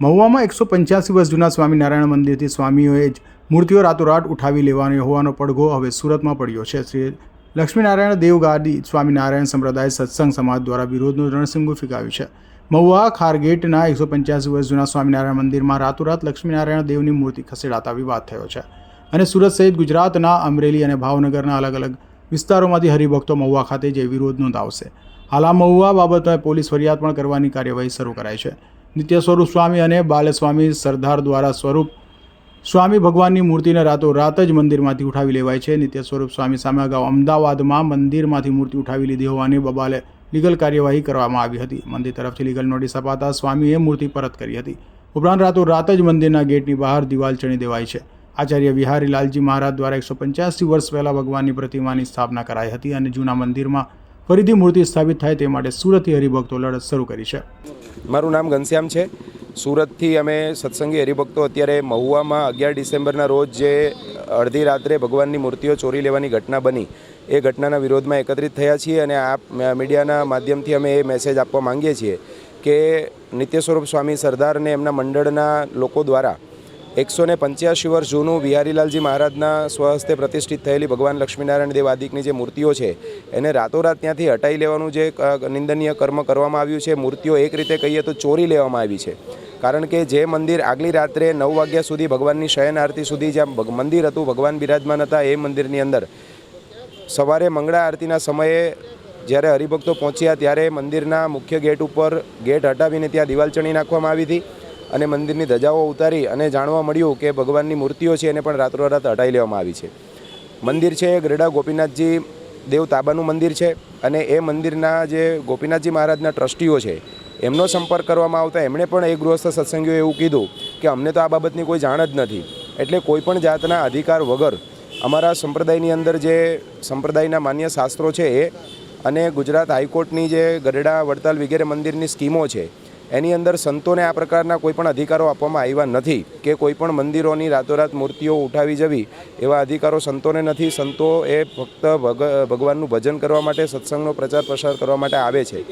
મહુવામાં એકસો પંચ્યાસી વર્ષ જૂના સ્વામિનારાયણ મંદિરથી સ્વામીઓએ જ મૂર્તિઓ રાતોરાત ઉઠાવી લેવાની હોવાનો પડઘો હવે સુરતમાં પડ્યો છે. શ્રી લક્ષ્મીનારાયણ દેવગાદી સ્વામિનારાયણ સંપ્રદાય સત્સંગ સમાજ દ્વારા વિરોધનું રણસિંગુ ફીકાવ્યું છે. મહુવા ખારગેટના એકસો પંચ્યાસી વર્ષ જૂના સ્વામિનારાયણ મંદિરમાં રાતોરાત લક્ષ્મીનારાયણ દેવની મૂર્તિ ખસેડાતા વિવાદ થયો છે. અને સુરત સહિત ગુજરાતના અમરેલી અને ભાવનગરના અલગ અલગ વિસ્તારોમાંથી હરિભક્તો મહુવા ખાતે જઈ વિરોધ નોંધાવશે. હાલ આ મહુવા બાબતે પોલીસ ફરિયાદ પણ કરવાની કાર્યવાહી શરૂ કરાઈ છે. નિત્ય સ્વરૂપ સ્વામી અને બાલસ્વામી સરદાર દ્વારા સ્વરૂપ સ્વામી ભગવાનની મૂર્તિને રાતો રાત જ મંદિરમાંથી ઉઠાવી લેવાય છે. નિત્ય સ્વરૂપ સ્વામી સામે અગાઉ અમદાવાદમાં મંદિરમાંથી મૂર્તિ ઉઠાવી લીધી હોવાની બબાલે લીગલ કાર્યવાહી કરવામાં આવી હતી. મંદિર તરફથી લીગલ નોટિસ અપાતા સ્વામીએ મૂર્તિ પરત કરી હતી. ઉપરાંત રાતો રાત જ મંદિરના ગેટની બહાર દિવાલ ચણી દેવાઈ છે. આચાર્ય વિહારી લાલજી મહારાજ દ્વારા એકસો પંચ્યાસી વર્ષ પહેલાં ભગવાનની પ્રતિમાની સ્થાપના કરાઈ હતી અને જૂના મંદિરમાં ફરીથી મૂર્તિ સ્થાપિત થાય તે માટે સુરતથી હરિભક્તો લડત શરૂ કરી છે. મારું નામ ઘનશ્યામ છે. સુરતથી અમે સત્સંગી હરિભક્તો અત્યારે મહુવામાં અગિયાર ડિસેમ્બરના રોજ જે અડધી રાત્રે ભગવાનની મૂર્તિઓ ચોરી લેવાની ઘટના બની, એ ઘટનાના વિરોધમાં એકત્રિત થયા છીએ અને આ મીડિયાના માધ્યમથી અમે એ મેસેજ આપવા માંગીએ છીએ કે નિત્ય સ્વરૂપ સ્વામી સરદારને એમના મંડળના લોકો દ્વારા એકસો ને પંચ્યાસી વર્ષ જૂનું બિહારીલાલજી મહારાજના સ્વહસ્તે પ્રતિષ્ઠિત થયેલી ભગવાન લક્ષ્મીનારાયણ દેવાદિકની જે મૂર્તિઓ છે, એને રાતોરાત ત્યાંથી હટાવી લેવાનું જે નિંદનીય કર્મ કરવામાં આવ્યું છે, મૂર્તિઓ એક રીતે કહીએ તો ચોરી લેવામાં આવી છે. કારણ કે જે મંદિર આગલી રાત્રે નવ વાગ્યા સુધી ભગવાનની શયન આરતી સુધી જ્યાં મંદિર હતું, ભગવાન બિરાજમાન હતા એ મંદિરની અંદર, સવારે મંગળા આરતીના સમયે જ્યારે હરિભક્તો પહોંચ્યા ત્યારે મંદિરના મુખ્ય ગેટ ઉપર ગેટ હટાવીને ત્યાં દિવાલ ચણી નાખવામાં આવી હતી. અને મંદિરની ધજાઓ ઉતારી અને જાણવા મળ્યું કે ભગવાનની મૂર્તિઓ છે એને પણ રાતોરાત હટાવી લેવામાં આવી છે. મંદિર છે ગરડા ગોપીનાથજી દેવ તાબાનું મંદિર છે અને એ મંદિરના જે ગોપીનાથજી મહારાજના ટ્રસ્ટીઓ છે, એમનો સંપર્ક કરવામાં આવતા એમણે પણ એ ગૃહસ્થ સત્સંગીઓ એવું કીધું કે અમને તો આ બાબતની કોઈ જાણ જ નથી. એટલે કોઈ પણ જાતના અધિકાર વગર અમારા સંપ્રદાયની અંદર જે સંપ્રદાયના માન્ય શાસ્ત્રો છે એ અને ગુજરાત હાઈકોર્ટની જે ગરડા વડતાલ વગેરે મંદિરની સ્કીમો છે એની અંદર સંતોને આ પ્રકારના કોઈપણ અધિકારો આપવામાં આવ્યા નથી કે કોઈપણ મંદિરોની રાતોરાત મૂર્તિઓ ઉઠાવી જવી એવા અધિકારો સંતોને નથી. સંતો એ ફક્ત ભગ, ભગવાનનું ભજન કરવા માટે સત્સંગનો પ્રચાર પ્રસાર કરવા માટે આવે છે.